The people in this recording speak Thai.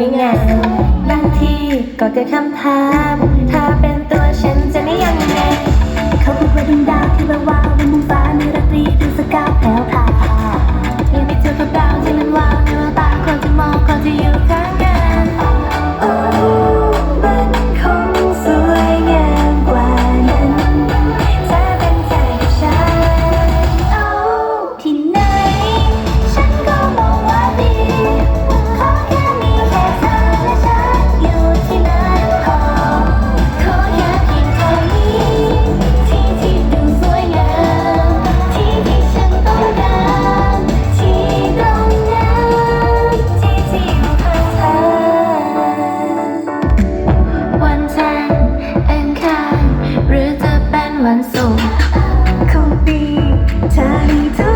วยงามบางทีก็เกิดคำถามถ้าเป็น ของปีเธอมีทุก